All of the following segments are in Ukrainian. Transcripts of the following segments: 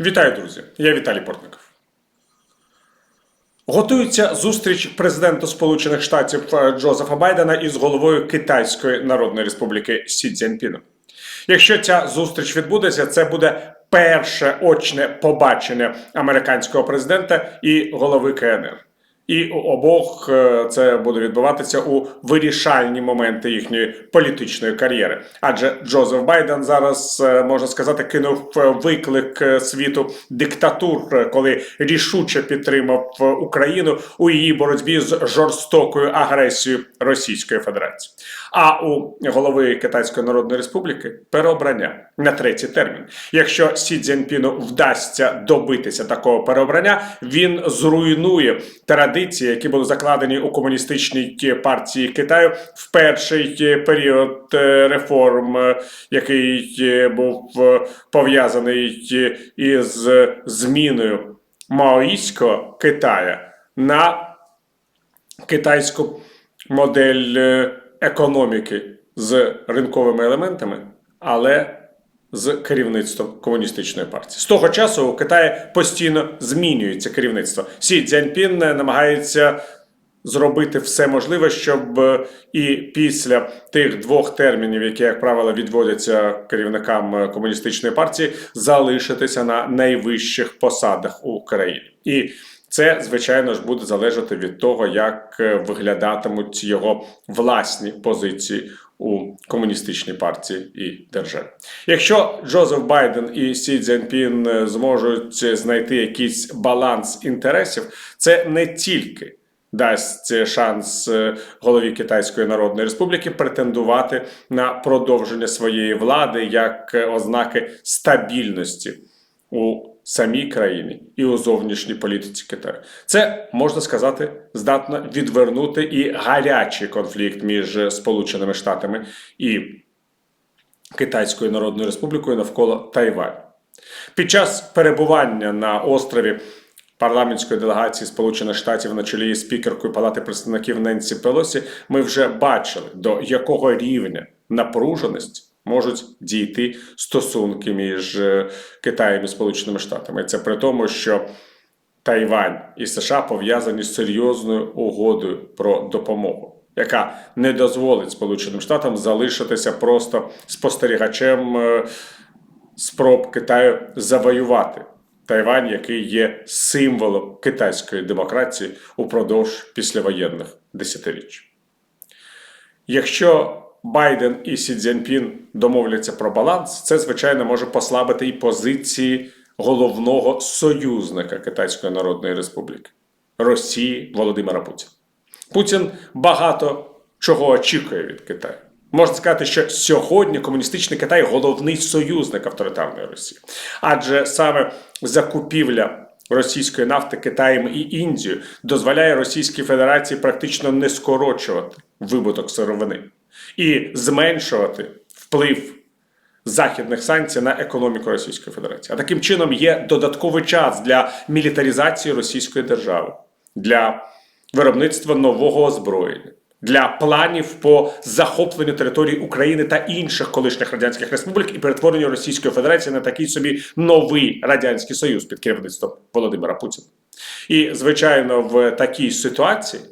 Вітаю, друзі! Я Віталій Портников. Готується зустріч президента Сполучених Штатів е, Джозефа Байдена із головою Китайської Народної Республіки Сі Цзіньпіном. Якщо ця зустріч відбудеться, це буде перше очне побачення американського президента і голови КНР. І обох е, це буде відбуватися у вирішальні моменти їхньої політичної кар'єри. Адже Джозеф Байден зараз е, можна сказати кинув е, виклик світу диктатур, коли рішуче підтримав Україну у її боротьбі з жорстокою агресією Російської Федерації. А у голови Китайської Народної Республіки переобрання на третій термін. Якщо Сі Цзіньпіну вдасться добитися такого переобрання, він зруйнує традиції, які були закладені у комуністичній партії Китаю в перший період е, реформ, е, який е, був е, пов'язаний е, із зміною маоїстського Китая на китайську модель е, економіки з ринковими елементами, але з керівництвом комуністичної партії. З того часу у Китаї постійно змінюється керівництво. Сі Цзяньпін е, намагається зробити все можливе, щоб е, і після тих двох термінів, які, як правило, відводяться керівникам е, комуністичної партії, залишитися на найвищих посадах у країні. І це, звичайно ж, буде залежати від того, як виглядатимуть його власні позиції у комуністичній партії і державі. Якщо Джозеф Байден і Сі Цзіньпін е, зможуть знайти якийсь баланс інтересів, це не тільки дасть шанс е, голові Китайської Народної Республіки претендувати на продовження своєї влади як е, ознаки стабільності у самій країні і у зовнішній політиці Китаю. Це можна сказати здатно відвернути і гарячий конфлікт між Сполученими Штатами і Китайською Народною Республікою навколо Тайваню. Під час перебування на острові парламентської делегації Сполучених Штатів на чолі спікеркою Палати представників Ненсі Пелосі ми вже бачили, до якого рівня напруженості можуть дійти стосунки між е, Китаєм і Сполученими Штатами. Це при тому, що Тайвань і США пов'язані з серйозною угодою про допомогу. Яка не дозволить Сполученим Штатам залишитися просто спостерігачем е, спроб Китаю завоювати Тайвань, який є символом китайської демократії упродовж післявоєнних десятиріч. Якщо Байден і Сі Цзіньпін домовляться про баланс, це звичайно може послабити і позиції головного союзника Китайської Народної Республіки Росії Володимира Путіна. Путін багато чого очікує від Китаю. Можна сказати, що сьогодні комуністичний Китай головний союзник авторитарної Росії, адже саме закупівля російської нафти Китаєм і Індією дозволяє Російській Федерації практично не скорочувати вибуток сировини і зменшувати вплив західних санкцій на економіку Російської Федерації. А таким чином є додатковий час для мілітаризації Російської держави, для виробництва нового озброєння. Для планів по захопленню території України та інших колишніх радянських республік і перетворенню Російської Федерації на такий собі новий радянський союз під керівництвом Володимира Путіна. І звичайно, в такій ситуації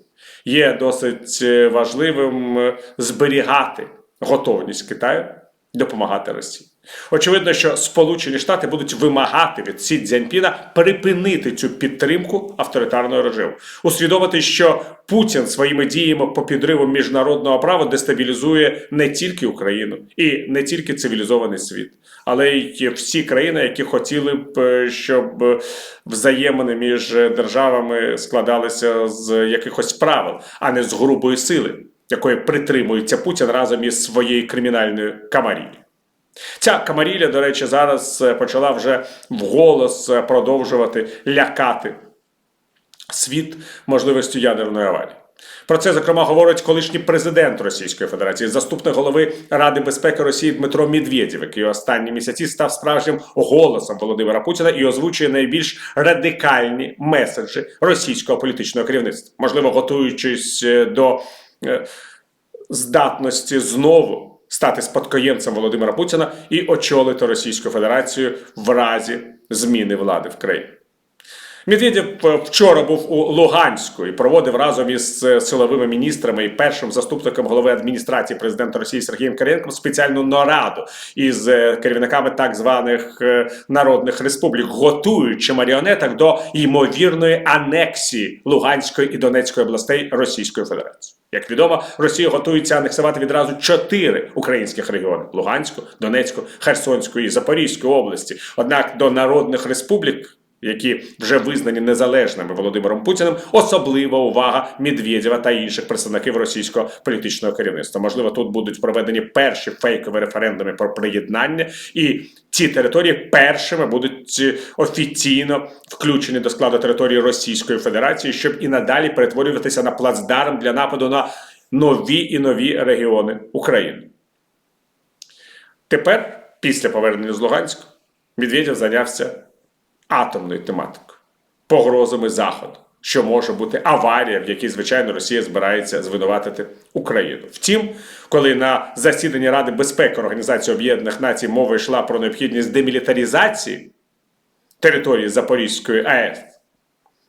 є досить е, важливим е, зберігати готовність Китаю допомагати Росії. Очевидно, що Сполучені Штати будуть вимагати від Сі Цзяньпіна припинити цю підтримку авторитарного режиму, усвідомити, що Путін своїми діями по підриву міжнародного права дестабілізує не тільки Україну і не тільки цивілізований світ, але й всі країни, які хотіли б, щоб взаємини між державами складалися з якихось правил, а не з грубої сили, якої притримується Путін разом із своєю кримінальною камаріллю. Ця камаріля, до речі, зараз е, почала вже вголос е, продовжувати лякати світ можливістю ядерної аварії. Про це, зокрема, говорить колишній президент Російської Федерації, заступник голови Ради безпеки Росії Дмитро Медведєв, який останні місяці став справжнім голосом Володимира Путіна і озвучує найбільш радикальні меседжі російського політичного керівництва, можливо, готуючись е, до здатності знову стати спадкоємцем Володимира Путіна і очолити Російську Федерацію в разі зміни влади в країні. Медведєв е, вчора був у Луганську і проводив разом із е, силовими міністрами і першим заступником голови адміністрації президента Росії Сергієм Киренком спеціальну нараду із е, керівниками так званих народних республік, готуючи маріонеток до ймовірної анексії Луганської і Донецької областей Російської Федерації. Як відомо, Росія готується анексувати відразу чотири українських регіони: Луганську, Донецьку, Херсонську і Запорізьку області. Однак до народних республік які вже визнані незалежними Володимиром Путіним, особлива увага Медведєва та інших представників російського політичного керівництва. Можливо, тут будуть проведені перші фейкові референдуми про приєднання, і ці території першими будуть е, офіційно включені до складу території Російської Федерації, щоб і надалі перетворюватися на плацдарм для нападу на нові і нові регіони України. Тепер, після повернення з Луганська, Медведєв зайнявся атомною тематикою, погрозами Заходу, що може бути аварія, в якій, звичайно, Росія збирається звинуватити Україну. Втім, коли на засіданні Ради безпеки Організації Об'єднаних Націй мова йшла про необхідність демілітаризації території Запорізької АЕС,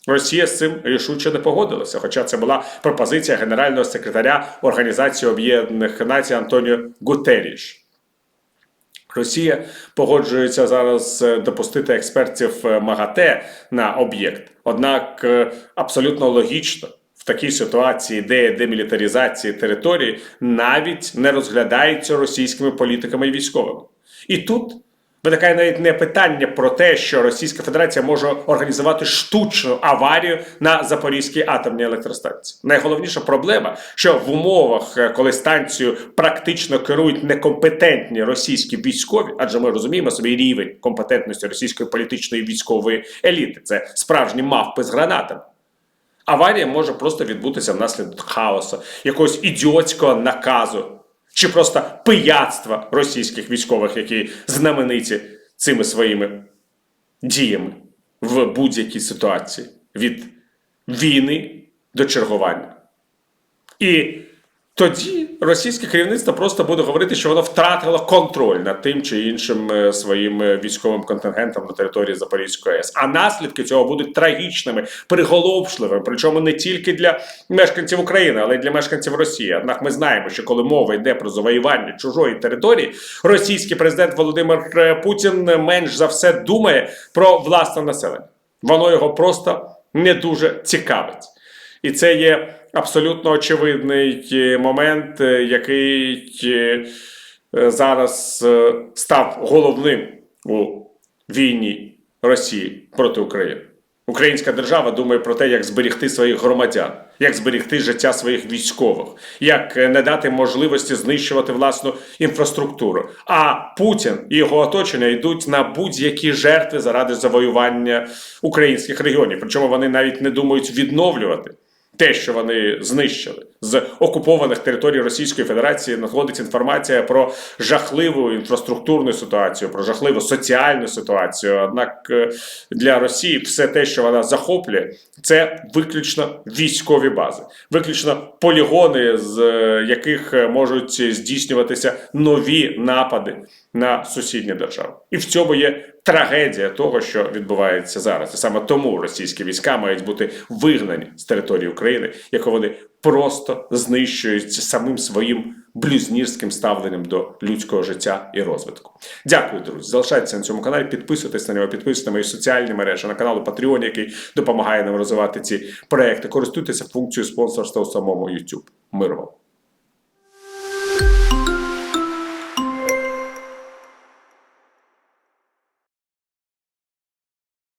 Росія з цим рішуче не погодилася, хоча це була пропозиція генерального секретаря Організації Об'єднаних Націй Антоніо Гутеріш. Росія погоджується зараз е, допустити експертів е, МАГАТЕ на об'єкт. Однак е, абсолютно логічно в такій ситуації ідея демілітаризації території навіть не розглядається російськими політиками і військовими. І тут виникає навіть не питання про те, що Російська Федерація може організувати штучну аварію на Запорізькій атомній електростанції. Найголовніша проблема, що в умовах, е, коли станцію практично керують некомпетентні російські військові, адже ми розуміємо собі рівень компетентності російської політичної військової еліти, це справжні мавпи з гранатами. Аварія може просто відбутися внаслідок хаосу, якогось ідіотського наказу чи просто пияцтва російських військових, які знамениті цими своїми діями в будь-якій ситуації від війни до чергування. І тоді російське керівництво просто буде говорити, що воно втратило контроль над тим чи іншим е, своїм е, військовим контингентом на території Запорізької АЕС. А наслідки цього будуть трагічними, приголомшливими. Причому не тільки для мешканців України, але й для мешканців Росії. Однак ми знаємо, що коли мова йде про завоювання чужої території, російський президент Володимир е, Путін менш за все думає про власне населення. Воно його просто не дуже цікавить. І це є абсолютно очевидний е, момент, е, який е, зараз став головним у війні Росії проти України. Українська держава думає про те, як зберігти своїх громадян, як зберігти життя своїх військових, як не дати можливості знищувати власну інфраструктуру. А Путін і його оточення йдуть на будь-які жертви заради завоювання українських регіонів. Причому вони навіть не думають відновлювати те, що вони знищили з окупованих територій Російської Федерації, надходить інформація про жахливу інфраструктурну ситуацію, про жахливу соціальну ситуацію. Однак е, для Росії все те, що вона захоплює, це виключно військові бази, виключно полігони, з е, яких е, можуть здійснюватися нові напади на сусідні держави, і в цьому є трагедія того, що відбувається зараз. І саме тому російські війська мають бути вигнані з території України, яку вони просто знищують самим своїм блюзнірським ставленням до людського життя і розвитку. Дякую, друзі. Залишайтеся на цьому каналі, підписуйтесь на нього, підписуйтесь на мої соціальні мережі, на канал Patreon, який допомагає нам розвивати ці проекти. Користуйтеся функцією спонсорства у самому YouTube. Миру вам!